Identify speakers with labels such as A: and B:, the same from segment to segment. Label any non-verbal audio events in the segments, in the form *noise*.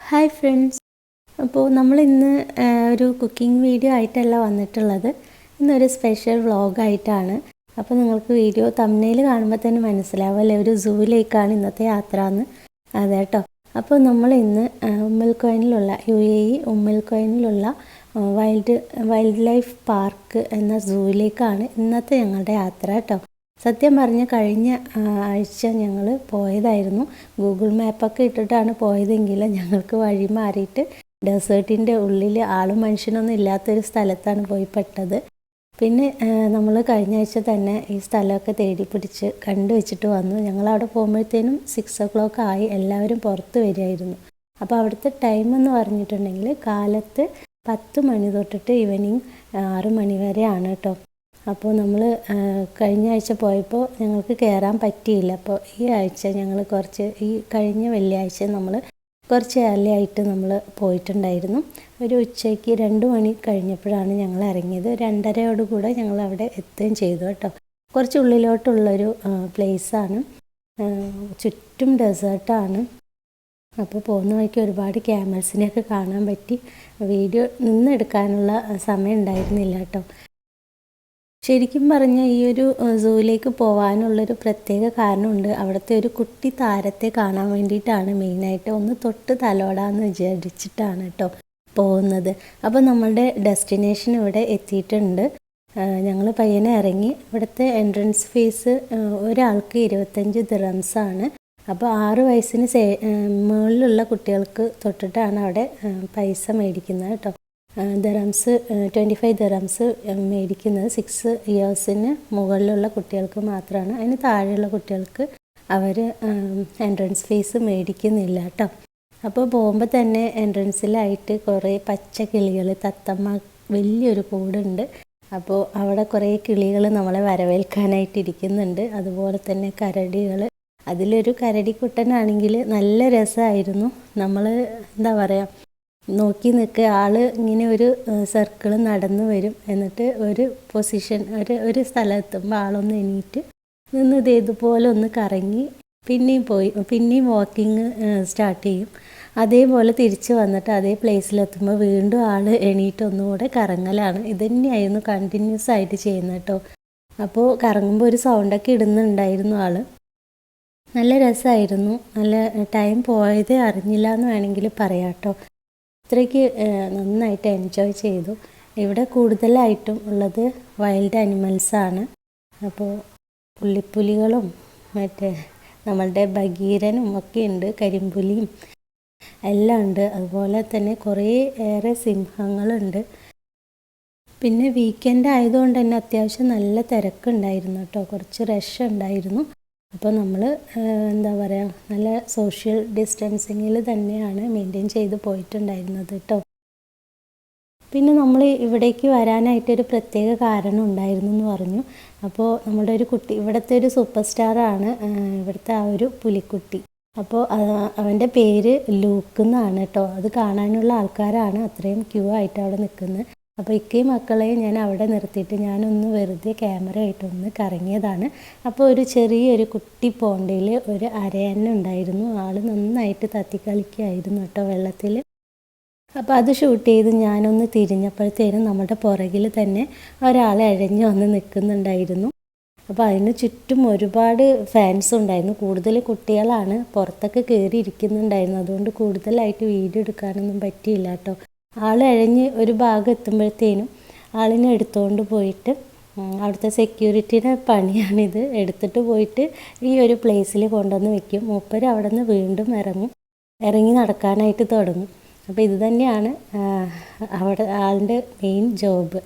A: Hi friends അപ്പോൾ നമ്മൾ ഇന്ന് ഒരു കുക്കിംഗ് വീഡിയോ ആയിട്ടല്ല വന്നിട്ടുള്ളത്. ഇന്നൊരു സ്പെഷ്യൽ വ്ളോഗായിട്ടാണ് അപ്പോൾ നിങ്ങൾക്ക് വീഡിയോ തമ്മിൽ കാണുമ്പോൾ തന്നെ മനസ്സിലാവുമല്ലേ ഒരു സൂവിലേക്കാണ് ഇന്നത്തെ യാത്ര എന്ന് അതെ കേട്ടോ അപ്പോൾ നമ്മൾ ഇന്ന് ഉമ്മൽക്കോയിനിലുള്ള യു എ ഇ ഉമ്മൽക്കോയിനിലുള്ള വൈൽഡ് വൈൽഡ് ലൈഫ് പാർക്ക് എന്ന സൂവിലേക്കാണ് ഇന്നത്തെ ഞങ്ങളുടെ യാത്ര കേട്ടോ സത്യം പറഞ്ഞ കഴിഞ്ഞ ആഴ്ച ഞങ്ങൾ പോയതായിരുന്നു. ഗൂഗിൾ മാപ്പൊക്കെ ഇട്ടിട്ടാണ് പോയതെങ്കിൽ ഞങ്ങൾക്ക് വഴി മാറിയിട്ട് ഡെസേർട്ടിന്റെ ഉള്ളിൽ ആളും മനുഷ്യനൊന്നും ഇല്ലാത്തൊരു സ്ഥലത്താണ് പോയി പെട്ടത്. പിന്നെ നമ്മൾ കഴിഞ്ഞ ആഴ്ച തന്നെ ഈ സ്ഥലമൊക്കെ തേടി പിടിച്ച് കണ്ടു വെച്ചിട്ട് വന്നു. ഞങ്ങളവിടെ പോകുമ്പോഴത്തേനും സിക്സ് ഒ ക്ലോക്ക് ആയി എല്ലാവരും പുറത്ത് വരികയായിരുന്നു. അപ്പോൾ അവിടുത്തെ ടൈം എന്ന് പറഞ്ഞിട്ടുണ്ടെങ്കിൽ കാലത്ത് പത്ത് മണി തൊട്ടിട്ട് ഈവനിങ് ആറ് മണി വരെയാണ് കേട്ടോ അപ്പോൾ നമ്മൾ കഴിഞ്ഞ ആഴ്ച പോയപ്പോൾ ഞങ്ങൾക്ക് കയറാൻ പറ്റിയില്ല. അപ്പോൾ ഈ ആഴ്ച ഞങ്ങൾ കുറച്ച് ഈ കഴിഞ്ഞ വെള്ളിയാഴ്ച നമ്മൾ കുറച്ച് ഏർലി ആയിട്ട് നമ്മൾ പോയിട്ടുണ്ടായിരുന്നു. ഒരു ഉച്ചയ്ക്ക് രണ്ട് മണി കഴിഞ്ഞപ്പോഴാണ് ഞങ്ങൾ ഇറങ്ങിയത്. രണ്ടരയോടുകൂടെ ഞങ്ങൾ അവിടെ എത്തുകയും ചെയ്തു കേട്ടോ. കുറച്ച് ഉള്ളിലോട്ടുള്ളൊരു പ്ലേസാണ് ചുറ്റും ഡെസേർട്ടാണ് അപ്പോൾ പോകുന്ന വഴിക്ക് ഒരുപാട് ക്യാമൽസിനെയൊക്കെ കാണാൻ പറ്റി. വീഡിയോ നിന്നെടുക്കാനുള്ള സമയം ഉണ്ടായിരുന്നില്ല കേട്ടോ. ശരിക്കും പറഞ്ഞാൽ ഈ ഒരു സൂവിലേക്ക് പോകാനുള്ളൊരു പ്രത്യേക കാരണമുണ്ട്. അവിടുത്തെ ഒരു കുട്ടി താരത്തെ കാണാൻ വേണ്ടിയിട്ടാണ് മെയിനായിട്ട് ഒന്ന് തൊട്ട് തലോടാന്ന് വിചാരിച്ചിട്ടാണ് കേട്ടോ പോകുന്നത്. അപ്പോൾ നമ്മളുടെ ഡെസ്റ്റിനേഷൻ ഇവിടെ എത്തിയിട്ടുണ്ട്. ഞങ്ങൾ പയ്യനെ ഇറങ്ങി ഇവിടുത്തെ എൻട്രൻസ് ഫീസ് ഒരാൾക്ക് ഇരുപത്തഞ്ച് ദിറംസാണ് അപ്പോൾ ആറ് വയസ്സിന് മുകളിലുള്ള കുട്ടികൾക്ക് തൊട്ടിട്ടാണ് അവിടെ പൈസ മേടിക്കുന്നത് കേട്ടോ ദറംസ് ട്വന്റി ഫൈവ് ദറംസ് മേടിക്കുന്നത് സിക്സ് ഇയേഴ്സിന് മുകളിലുള്ള കുട്ടികൾക്ക് മാത്രമാണ് അതിന് താഴെയുള്ള കുട്ടികൾക്ക് അവർ എൻട്രൻസ് ഫീസ് മേടിക്കുന്നില്ല കേട്ടോ അപ്പോൾ പോകുമ്പോൾ തന്നെ എൻട്രൻസിലായിട്ട് കുറേ പച്ച കിളികൾ തത്തമ്മ വലിയൊരു കൂടുണ്ട്. അപ്പോൾ അവിടെ കുറേ കിളികൾ നമ്മളെ വരവേൽക്കാനായിട്ട് ഇരിക്കുന്നുണ്ട്. അതുപോലെ തന്നെ കരടികൾ അതിലൊരു കരടിക്കുട്ടനാണെങ്കിൽ നല്ല രസമായിരുന്നു നമ്മൾ എന്താ പറയുക നോക്കി നിൽക്കുക. ആൾ ഇങ്ങനെ ഒരു സർക്കിൾ നടന്നു വരും. എന്നിട്ട് ഒരു പൊസിഷൻ ഒരു ഒരു സ്ഥലത്തെത്തുമ്പോൾ ആളൊന്ന് എണീറ്റ് നിന്ന് ഇത് ഇതുപോലെ ഒന്ന് കറങ്ങി പിന്നെയും പോയി. പിന്നെയും വാക്കിങ് സ്റ്റാർട്ട് ചെയ്യും. അതേപോലെ തിരിച്ചു വന്നിട്ട് അതേ പ്ലേസിലെത്തുമ്പോൾ വീണ്ടും ആൾ എണീറ്റ് ഒന്നുകൂടെ കറങ്ങലാണ്. ഇത് തന്നെയായിരുന്നു കണ്ടിന്യൂസ് ആയിട്ട് ചെയ്യുന്നത് കേട്ടോ. അപ്പോൾ കറങ്ങുമ്പോൾ ഒരു സൗണ്ടൊക്കെ ഇടുന്നുണ്ടായിരുന്നു ആൾ നല്ല രസമായിരുന്നു നല്ല ടൈം പോയതേ അറിഞ്ഞില്ല എന്ന് വേണമെങ്കിൽ പറയാം കേട്ടോ. അത്രയ്ക്ക് നന്നായിട്ട് എൻജോയ് ചെയ്തു. ഇവിടെ കൂടുതലായിട്ടും ഉള്ളത് വൈൽഡ് അനിമൽസാണ് അപ്പോൾ പുള്ളിപ്പുലികളും മറ്റേ നമ്മളുടെ ഭഗീരനും ഒക്കെ ഉണ്ട് കരിമ്പുലിയും എല്ലാം ഉണ്ട്. അതുപോലെ തന്നെ കുറേ ഏറെ സിംഹങ്ങളുണ്ട്. പിന്നെ വീക്കെൻഡ് ആയതുകൊണ്ട് തന്നെ അത്യാവശ്യം നല്ല തിരക്കുണ്ടായിരുന്നു കേട്ടോ. കുറച്ച് റഷ് ഉണ്ടായിരുന്നു. അപ്പോൾ നമ്മൾ എന്താ പറയുക നല്ല സോഷ്യൽ ഡിസ്റ്റൻസിങ്ങിൽ തന്നെയാണ് മെയിന്റെയിൻ ചെയ്ത് പോയിട്ടുണ്ടായിരുന്നത് കേട്ടോ. പിന്നെ നമ്മൾ ഇവിടേക്ക് വരാനായിട്ടൊരു പ്രത്യേക കാരണം ഉണ്ടായിരുന്നു എന്ന് പറഞ്ഞു. അപ്പോൾ നമ്മുടെ ഒരു കുട്ടി ഇവിടുത്തെ ഒരു സൂപ്പർ സ്റ്റാറാണ് ഇവിടുത്തെ ആ ഒരു പുലിക്കുട്ടി. അപ്പോൾ അവന്റെ പേര് ലൂക്ക് എന്നാണ് കേട്ടോ. അത് കാണാനുള്ള ആൾക്കാരാണ് അത്രയും ക്യൂ ആയിട്ട് അവിടെ നിൽക്കുന്നത്. അപ്പോൾ ഇക്കയും മക്കളെയും ഞാൻ അവിടെ നിർത്തിയിട്ട് ഞാനൊന്ന് വെറുതെ ക്യാമറ ആയിട്ടൊന്ന് കറങ്ങിയതാണ്. അപ്പോൾ ഒരു ചെറിയൊരു കുട്ടി പോണ്ടയിൽ ഒരു അരയന്ന ഉണ്ടായിരുന്നു. ആൾ നന്നായിട്ട് തത്തിക്കളിക്കായിരുന്നു കേട്ടോ വെള്ളത്തിൽ. അപ്പോൾ അത് ഷൂട്ട് ചെയ്ത് ഞാനൊന്ന് തിരിഞ്ഞപ്പോഴത്തേനും നമ്മുടെ പുറകിൽ തന്നെ ഒരാൾ അഴഞ്ഞു വന്ന് നിൽക്കുന്നുണ്ടായിരുന്നു. അപ്പോൾ അതിന് ചുറ്റും ഒരുപാട് ഫാൻസ് ഉണ്ടായിരുന്നു. കൂടുതൽ കുട്ടികളാണ് പുറത്തൊക്കെ കയറി ഇരിക്കുന്നുണ്ടായിരുന്നു. അതുകൊണ്ട് കൂടുതലായിട്ട് വീഡിയോ എടുക്കാനൊന്നും പറ്റിയില്ല കേട്ടോ. ആൾ അഴഞ്ഞ് ഒരു ഭാഗം എത്തുമ്പോഴത്തേനും ആളിനെ എടുത്തുകൊണ്ട് പോയിട്ട് അവിടുത്തെ സെക്യൂരിറ്റിയുടെ പണിയാണിത്. എടുത്തിട്ട് പോയിട്ട് ഈ ഒരു പ്ലേസിൽ കൊണ്ടുവന്ന് വെക്കും. മൂപ്പർ അവിടെ നിന്ന് വീണ്ടും ഇറങ്ങും. ഇറങ്ങി നടക്കാനായിട്ട് തുടങ്ങും. അപ്പോൾ ഇത് തന്നെയാണ് അവിടെ ആളുടെ മെയിൻ ജോബ്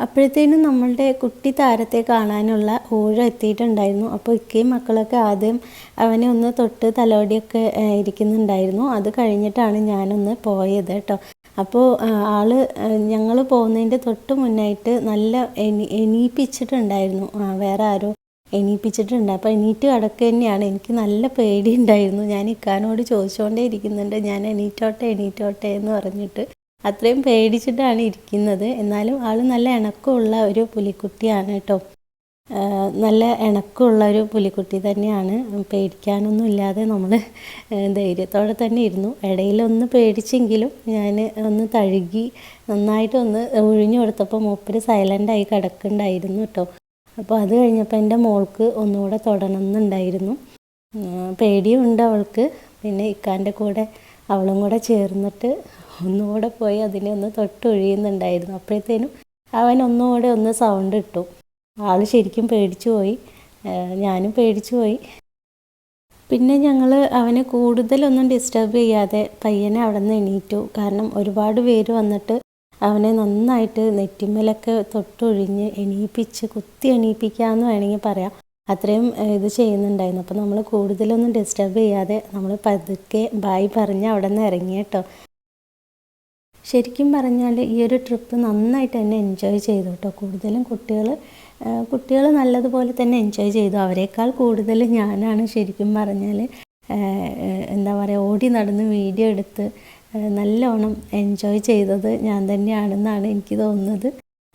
A: അപ്പോഴത്തേനും നമ്മളുടെ കുട്ടി താരത്തെ കാണാനുള്ള ഊഴം എത്തിയിട്ടുണ്ടായിരുന്നു. അപ്പോൾ ഇക്കയും മക്കളൊക്കെ ആദ്യം അവനെ ഒന്ന് തൊട്ട് തലോടിയൊക്കെ ഇരിക്കുന്നുണ്ടായിരുന്നു. അത് കഴിഞ്ഞിട്ടാണ് ഞാനൊന്ന് പോയത് കേട്ടോ. അപ്പോൾ ആൾ ഞങ്ങൾ പോകുന്നതിന്റെ തൊട്ട് മുന്നായിട്ട് നല്ല എണി എണീപ്പിച്ചിട്ടുണ്ടായിരുന്നു. വേറെ ആരോ എണീപ്പിച്ചിട്ടുണ്ട്. അപ്പോൾ എണീറ്റ് കിടക്കുക തന്നെയാണ്. എനിക്ക് നല്ല പേടി ഉണ്ടായിരുന്നു ഞാൻ ഇക്കാനോട് ചോദിച്ചുകൊണ്ടേ ഇരിക്കുന്നുണ്ട്. ഞാൻ എണീറ്റോട്ടെ എണീറ്റോട്ടെ എന്ന് പറഞ്ഞിട്ട്. അത്രയും പേടിച്ചിട്ടാണ് ഇരിക്കുന്നത്. എന്നാലും ആൾ നല്ല ഇണക്കമുള്ള ഒരു പുലിക്കുട്ടിയാണ് കേട്ടോ. നല്ല ഇണക്കമുള്ള ഒരു പുലിക്കുട്ടി തന്നെയാണ്. പേടിക്കാനൊന്നും ഇല്ലാതെ നമ്മൾ ധൈര്യത്തോടെ തന്നെ ഇരുന്നു. ഇടയിലൊന്ന് പേടിച്ചെങ്കിലും ഞാൻ ഒന്ന് തഴുകി നന്നായിട്ടൊന്ന് ഒഴിഞ്ഞു കൊടുത്തപ്പോൾ മൂപ്പര് സൈലന്റായി കിടക്കുന്നുണ്ടായിരുന്നു കേട്ടോ. അപ്പോൾ അത് കഴിഞ്ഞപ്പോൾ എന്റെ മോൾക്ക് ഒന്നുകൂടെ തൊടണമെന്നുണ്ടായിരുന്നു. പേടിയുണ്ട് അവൾക്ക്. പിന്നെ ഇക്കാന്റെ കൂടെ അവളും കൂടെ ചേർന്നിട്ട് ഒന്നുകൂടെ പോയി അതിനെ ഒന്ന് തൊട്ടൊഴിയുന്നുണ്ടായിരുന്നു. അപ്പോഴത്തേനും അവൻ ഒന്നുകൂടെ ഒന്ന് സൗണ്ട് ഇട്ടു. ആൾ ശരിക്കും പേടിച്ചു പോയി. ഞാനും പേടിച്ചു പോയി. പിന്നെ ഞങ്ങൾ അവനെ കൂടുതലൊന്നും ഡിസ്റ്റർബ് ചെയ്യാതെ പയ്യനെ അവിടെ നിന്ന് എണീറ്റു. കാരണം ഒരുപാട് പേര് വന്നിട്ട് അവനെ നന്നായിട്ട് നെറ്റിമ്മലൊക്കെ തൊട്ടൊഴിഞ്ഞ് എണീപ്പിച്ച് കുത്തി എണീപ്പിക്കാമെന്ന് വേണമെങ്കിൽ പറയാം. അത്രയും ഇത് ചെയ്യുന്നുണ്ടായിരുന്നു. അപ്പോൾ നമ്മൾ കൂടുതലൊന്നും ഡിസ്റ്റർബ് ചെയ്യാതെ നമ്മൾ പതുക്കെ ബായ് പറഞ്ഞ് അവിടെ നിന്ന് ഇറങ്ങി കേട്ടോ. ശരിക്കും പറഞ്ഞാൽ ഈ ഒരു ട്രിപ്പ് നന്നായിട്ട് തന്നെ എൻജോയ് ചെയ്തു കേട്ടോ കൂടുതലും കുട്ടികൾ കുട്ടികൾ നല്ലതുപോലെ തന്നെ എൻജോയ് ചെയ്തു. അവരെക്കാൾ കൂടുതൽ ഞാനാണ് ശരിക്കും പറഞ്ഞാൽ എന്താ പറയുക ഓടി നടന്ന് വീഡിയോ എടുത്ത് നല്ലോണം എൻജോയ് ചെയ്തത് ഞാൻ തന്നെയാണെന്നാണ് എനിക്ക് തോന്നുന്നത്.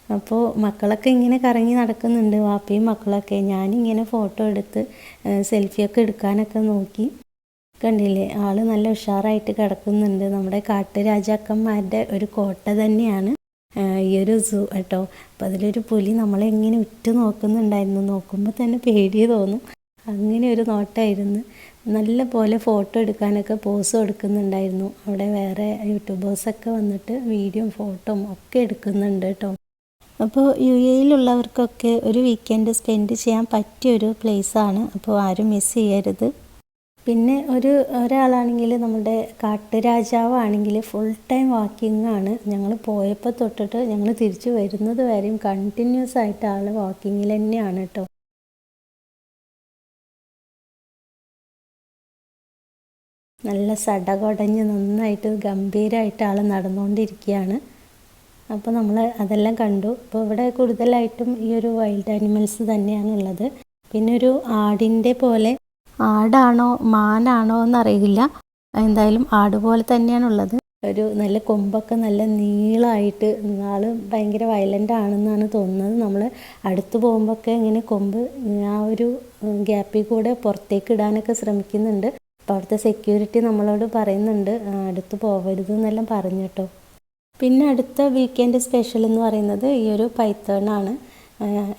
A: അപ്പോൾ മക്കളൊക്കെ ഇങ്ങനെ കറങ്ങി നടക്കുന്നുണ്ട്. വാപ്പയും മക്കളൊക്കെ ഞാനിങ്ങനെ ഫോട്ടോ എടുത്ത് സെൽഫിയൊക്കെ എടുക്കാനൊക്കെ നോക്കി. കണ്ടില്ലേ? ആൾ നല്ല ഉഷാറായിട്ട് കിടക്കുന്നുണ്ട്. നമ്മുടെ കാട്ടുരാജാക്കന്മാരുടെ ഒരു കോട്ട തന്നെയാണ് ഈ ഒരു സൂ കേട്ടോ. അപ്പോൾ അതിലൊരു പുലി നമ്മളെ എങ്ങനെ ഉറ്റു നോക്കുന്നുണ്ടായിരുന്നു. നോക്കുമ്പോൾ തന്നെ പേടി തോന്നും. അങ്ങനെ ഒരു നോട്ടമായിരുന്നു നല്ല പോലെ ഫോട്ടോ എടുക്കാനൊക്കെ പോസ് കൊടുക്കുന്നുണ്ടായിരുന്നു. അവിടെ വേറെ യൂട്യൂബേഴ്സൊക്കെ വന്നിട്ട് വീഡിയോ ഫോട്ടോയും ഒക്കെ എടുക്കുന്നുണ്ട് കേട്ടോ. അപ്പോൾ യു എയിലുള്ളവർക്കൊക്കെ ഒരു വീക്കെൻഡ് സ്പെൻഡ് ചെയ്യാൻ പറ്റിയൊരു പ്ലേസാണ് അപ്പോൾ ആരും മിസ് ചെയ്യരുത്. പിന്നെ ഒരു ഒരാളാണെങ്കിൽ നമ്മുടെ കാട്ടുരാജാവാണെങ്കിൽ ഫുൾ ടൈം വാക്കിംഗ് ആണ്. ഞങ്ങൾ പോയപ്പോൾ തൊട്ടിട്ട് ഞങ്ങൾ തിരിച്ചു വരുന്നത് വരെയും കണ്ടിന്യൂസ് ആയിട്ട് ആൾ വാക്കിങ്ങിൽ തന്നെയാണ് കേട്ടോ നല്ല സടകൊടഞ്ഞ് നന്നായിട്ട് ഗംഭീരമായിട്ട് ആൾ നടന്നുകൊണ്ടിരിക്കുകയാണ് അപ്പോൾ നമ്മൾ അതെല്ലാം കണ്ടു. അപ്പോൾ ഇവിടെ കൂടുതലായിട്ടും ഈ ഒരു വൈൽഡ് ആനിമൽസ് തന്നെയാണുള്ളത്. പിന്നെ ഒരു ആടിന്റെ പോലെ ആടാണോ മാനാണോ എന്നറിയില്ല. എന്തായാലും ആട് പോലെ തന്നെയാണുള്ളത്. ഒരു നല്ല കൊമ്പൊക്കെ നല്ല നീളമായിട്ട് ആൾ ഭയങ്കര വയലന്റ് ആണെന്നാണ് തോന്നുന്നത്. നമ്മൾ അടുത്ത് പോകുമ്പോഴൊക്കെ ഇങ്ങനെ കൊമ്പ് ആ ഒരു ഗ്യാപ്പിൽ കൂടെ പുറത്തേക്ക് ഇടാനൊക്കെ ശ്രമിക്കുന്നുണ്ട്. അപ്പോൾ അവിടുത്തെ സെക്യൂരിറ്റി നമ്മളോട് പറയുന്നുണ്ട്. അടുത്ത് പോകരുത് എന്നെല്ലാം പറഞ്ഞു കേട്ടോ. പിന്നെ അടുത്ത വീക്കെൻഡ് സ്പെഷ്യൽ എന്ന് പറയുന്നത് ഈ ഒരു പൈത്തേണാണ്.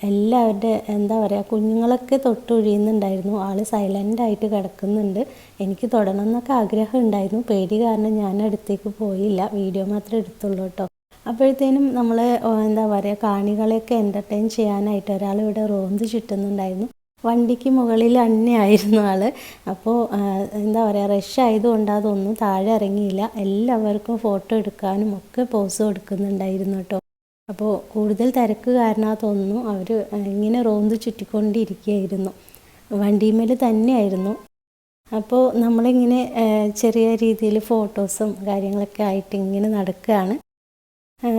A: എല്ലാവരുടെ എന്താ പറയുക കുഞ്ഞുങ്ങളൊക്കെ തൊട്ടൊഴിയുന്നുണ്ടായിരുന്നു. ആൾ സൈലന്റായിട്ട് കിടക്കുന്നുണ്ട്. എനിക്ക് തൊടണം എന്നൊക്കെ ആഗ്രഹം ഉണ്ടായിരുന്നു. പേടി കാരണം ഞാൻ അടുത്തേക്ക് പോയില്ല. വീഡിയോ മാത്രമേ എടുത്തുള്ളൂ കേട്ടോ. അപ്പോഴത്തേനും നമ്മൾ എന്താ പറയുക കാണികളെയൊക്കെ എന്റർടൈൻ ചെയ്യാനായിട്ട് ഒരാൾ ഇവിടെ റോന്ത് ചുറ്റുന്നുണ്ടായിരുന്നു. വണ്ടിക്ക് മുകളിൽ തന്നെയായിരുന്നു ആൾ അപ്പോൾ എന്താ പറയുക റഷ് ആയതുകൊണ്ട് അതൊന്നും താഴെ ഇറങ്ങിയില്ല. എല്ലാവർക്കും ഫോട്ടോ എടുക്കാനും ഒക്കെ പോസ് കൊടുക്കുന്നുണ്ടായിരുന്നു കേട്ടോ. അപ്പോൾ കൂടുതൽ തിരക്ക് കാരണം തോന്നുന്നു. അവർ ഇങ്ങനെ റോന്ത് ചുറ്റിക്കൊണ്ടിരിക്കുകയായിരുന്നു. വണ്ടിമേൽ തന്നെയായിരുന്നു. അപ്പോൾ നമ്മളിങ്ങനെ ചെറിയ രീതിയിൽ ഫോട്ടോസും കാര്യങ്ങളൊക്കെ ആയിട്ട് ഇങ്ങനെ നടക്കുകയാണ്.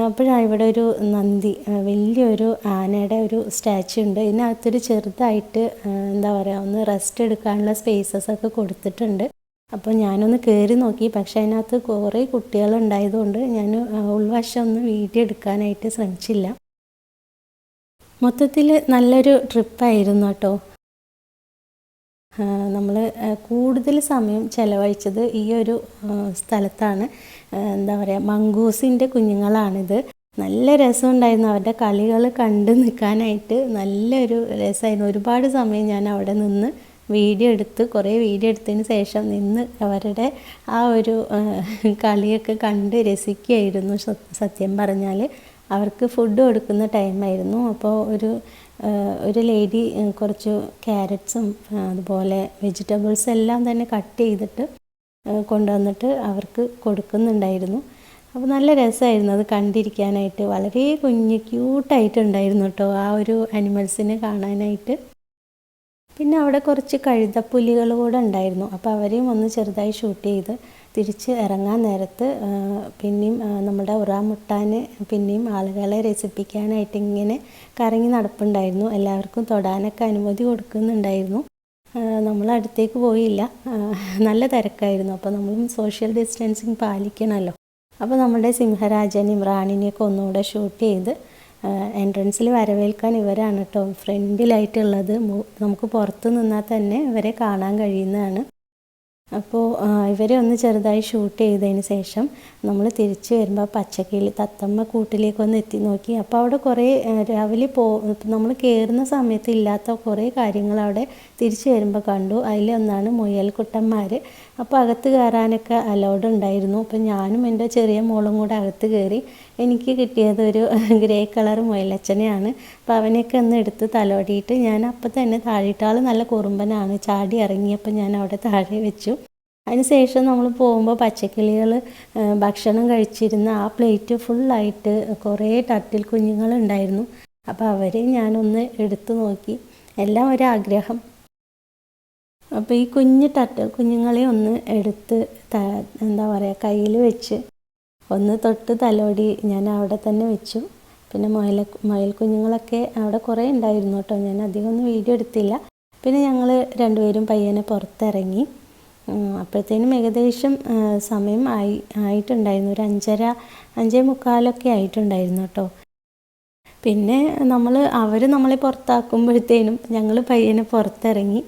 A: അപ്പോഴാണ് ഇവിടെ ഒരു നന്ദി. വലിയൊരു ആനയുടെ ഒരു സ്റ്റാച്ചു ഉണ്ട്. ഇതിനകത്തൊരു ചെറുതായിട്ട് എന്താ പറയുക ഒന്ന് റെസ്റ്റ് എടുക്കാനുള്ള സ്പേസസ് ഒക്കെ കൊടുത്തിട്ടുണ്ട്. അപ്പോൾ ഞാനൊന്ന് കയറി നോക്കി. പക്ഷേ അതിനകത്ത് കുറേ കുട്ടികളുണ്ടായതുകൊണ്ട് ഞാൻ ഉൾവശം ഒന്ന് വീഡിയോ എടുക്കാനായിട്ട് ശ്രമിച്ചില്ല. മൊത്തത്തിൽ നല്ലൊരു ട്രിപ്പായിരുന്നു കേട്ടോ. നമ്മൾ കൂടുതൽ സമയം ചെലവഴിച്ചത് ഈ ഒരു സ്ഥലത്താണ്. എന്താ പറയുക മങ്കൂസിന്റെ കുഞ്ഞുങ്ങളാണിത്. നല്ല രസമുണ്ടായിരുന്നു അവരുടെ കളികൾ കണ്ടു നിൽക്കാനായിട്ട് നല്ലൊരു രസമായിരുന്നു ഒരുപാട് സമയം ഞാൻ അവിടെ നിന്ന് വീഡിയോ എടുത്ത് കുറേ വീഡിയോ എടുത്തതിന് ശേഷം നിന്ന് അവരുടെ ആ ഒരു കളിയൊക്കെ കണ്ട് രസിക്കുകയായിരുന്നു സത്യം പറഞ്ഞാൽ അവർക്ക് ഫുഡ് കൊടുക്കുന്ന ടൈമായിരുന്നു അപ്പോൾ ഒരു ഒരു ലേഡി കുറച്ച് ക്യാരറ്റ്സും അതുപോലെ വെജിറ്റബിൾസ് എല്ലാം തന്നെ കട്ട് ചെയ്തിട്ട് കൊണ്ടുവന്നിട്ട് അവർക്ക് കൊടുക്കുന്നുണ്ടായിരുന്നു. അപ്പോൾ നല്ല രസമായിരുന്നു അത് കണ്ടിരിക്കാനായിട്ട്. വളരെ കുഞ്ഞ് ക്യൂട്ടായിട്ടുണ്ടായിരുന്നു കേട്ടോ ആ ഒരു അനിമൽസിനെ കാണാനായിട്ട്. പിന്നെ അവിടെ കുറച്ച് കഴുതപ്പുലികൾ കൂടെ ഉണ്ടായിരുന്നു. അപ്പോൾ അവരെയും ഒന്ന് ചെറുതായി ഷൂട്ട് ചെയ്ത് തിരിച്ച് ഇറങ്ങാൻ നേരത്ത് പിന്നെയും നമ്മുടെ ഉറാമുട്ടാന് പിന്നെയും ആളുകളെ രസിപ്പിക്കാനായിട്ട് ഇങ്ങനെ കറങ്ങി നടപ്പുണ്ടായിരുന്നു. എല്ലാവർക്കും തൊടാനൊക്കെ അനുമതി കൊടുക്കുന്നുണ്ടായിരുന്നു. നമ്മൾ അടുത്തേക്ക് പോയില്ല. നല്ല തിരക്കായിരുന്നു. അപ്പോൾ നമ്മളും സോഷ്യൽ ഡിസ്റ്റൻസിങ് പാലിക്കണമല്ലോ. അപ്പോൾ നമ്മുടെ സിംഹരാജനെയും റാണിനെയൊക്കെ ഒന്നുകൂടെ ഷൂട്ട് ചെയ്ത് എൻട്രൻസിൽ വരവേൽക്കാൻ ഇവരാണ് കേട്ടോ ഫ്രണ്ടിലായിട്ടുള്ളത്. നമുക്ക് പുറത്ത് നിന്നാൽ തന്നെ ഇവരെ കാണാൻ കഴിയുന്നതാണ്. അപ്പോൾ ഇവരെ ഒന്ന് ചെറുതായി ഷൂട്ട് ചെയ്തതിന് ശേഷം നമ്മൾ തിരിച്ച് വരുമ്പോൾ പച്ചക്കിളി തത്തമ്മ കൂട്ടിലേക്ക് ഒന്ന് എത്തി നോക്കി. അപ്പോൾ അവിടെ കുറേ രാവിലെ പോ നമ്മൾ കയറുന്ന സമയത്ത് ഇല്ലാത്ത കുറേ കാര്യങ്ങൾ അവിടെ തിരിച്ച് വരുമ്പോൾ കണ്ടു. അതിലൊന്നാണ് മുയൽക്കുട്ടന്മാർ അപ്പോൾ അകത്ത് കയറാനൊക്കെ അലൗഡ് ഉണ്ടായിരുന്നു. അപ്പോൾ ഞാനും എന്റെ ചെറിയ മോളും കൂടെ അകത്ത് കയറി എനിക്ക് കിട്ടിയത് ഒരു *laughs* ഗ്രേ കളർ മുയലച്ചനെയാണ്. അപ്പോൾ അവനെയൊക്കെ ഒന്ന് എടുത്ത് തലോടിയിട്ട് ഞാൻ അപ്പം തന്നെ താഴെയിട്ടാൾ നല്ല കുറുമ്പനാണ്. ചാടി ഇറങ്ങിയപ്പോൾ ഞാൻ അവിടെ താഴെ വെച്ചു. അതിനുശേഷം നമ്മൾ പോകുമ്പോൾ പച്ചക്കിളികൾ ഭക്ഷണം കഴിച്ചിരുന്ന ആ പ്ലേറ്റ് ഫുള്ളായിട്ട് കുറേ തട്ടിൽ കുഞ്ഞുങ്ങളുണ്ടായിരുന്നു. അപ്പോൾ അവരെ ഞാനൊന്ന് എടുത്തു നോക്കി. എല്ലാം ഒരാഗ്രഹം. അപ്പോൾ ഈ കുഞ്ഞ് ടറ്റ കുഞ്ഞുങ്ങളെ ഒന്ന് എടുത്ത് എന്താ പറയുക കയ്യിൽ വെച്ച് ഒന്ന് തൊട്ട് തലോടി ഞാൻ അവിടെ തന്നെ വെച്ചു. പിന്നെ മുയൽ മുയൽ കുഞ്ഞുങ്ങളൊക്കെ അവിടെ കുറേ ഉണ്ടായിരുന്നു കേട്ടോ. ഞാൻ അധികം ഒന്നും വീഡിയോ എടുത്തില്ല. പിന്നെ ഞങ്ങൾ രണ്ടുപേരും പയ്യനെ പുറത്തിറങ്ങി. അപ്പോഴത്തേനും ഏകദേശം സമയം ആയി ആയിട്ടുണ്ടായിരുന്നു. ഒരു അഞ്ചര അഞ്ചേ മുക്കാലൊക്കെ ആയിട്ടുണ്ടായിരുന്നു കേട്ടോ. പിന്നെ നമ്മൾ അവർ നമ്മളെ പുറത്താക്കുമ്പോഴത്തേനും ഞങ്ങൾ പയ്യനെ പുറത്തിറങ്ങി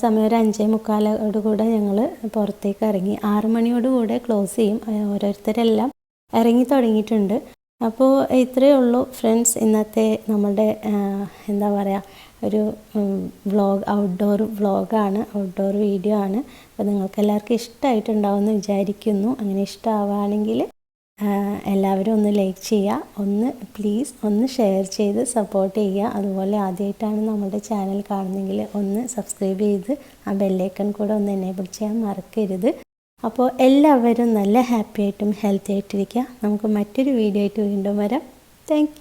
A: സമയം ഒരു അഞ്ചേ മുക്കാലോട് കൂടെ ഞങ്ങൾ പുറത്തേക്ക് ഇറങ്ങി. ആറു മണിയോട് കൂടെ ക്ലോസ് ചെയ്യും ഓരോരുത്തരെല്ലാം ഇറങ്ങി തുടങ്ങിയിട്ടുണ്ട്. അപ്പോൾ ഇത്രയേ ഉള്ളൂ ഫ്രണ്ട്സ് ഇന്നത്തെ നമ്മുടെ എന്താ പറയുക ഒരു വ്ളോഗ് ഔട്ട്ഡോർ വ്ളോഗാണ് ഔട്ട്ഡോർ വീഡിയോ ആണ്. അപ്പോൾ നിങ്ങൾക്ക് എല്ലാവർക്കും ഇഷ്ടമായിട്ടുണ്ടാവുമെന്ന് വിചാരിക്കുന്നു. അങ്ങനെ ഇഷ്ടമാവുകയാണെങ്കിൽ എല്ലാവരും ഒന്ന് ലൈക്ക് ചെയ്യുക. ഒന്ന് പ്ലീസ് ഒന്ന് ഷെയർ ചെയ്ത് സപ്പോർട്ട് ചെയ്യുക. അതുപോലെ ആദ്യമായിട്ടാണ് നമ്മുടെ ചാനൽ കാണുന്നതെങ്കിൽ ഒന്ന് സബ്സ്ക്രൈബ് ചെയ്ത് ആ ബെല്ലൈക്കൺ കൂടെ ഒന്ന് എനേബിൾ ചെയ്യാൻ മറക്കരുത്. അപ്പോൾ എല്ലാവരും നല്ല ഹാപ്പി ആയിട്ടും ഹെൽത്തി ആയിട്ടിരിക്കുക. നമുക്ക് മറ്റൊരു വീഡിയോ ആയിട്ട് വീണ്ടും വരാം. താങ്ക്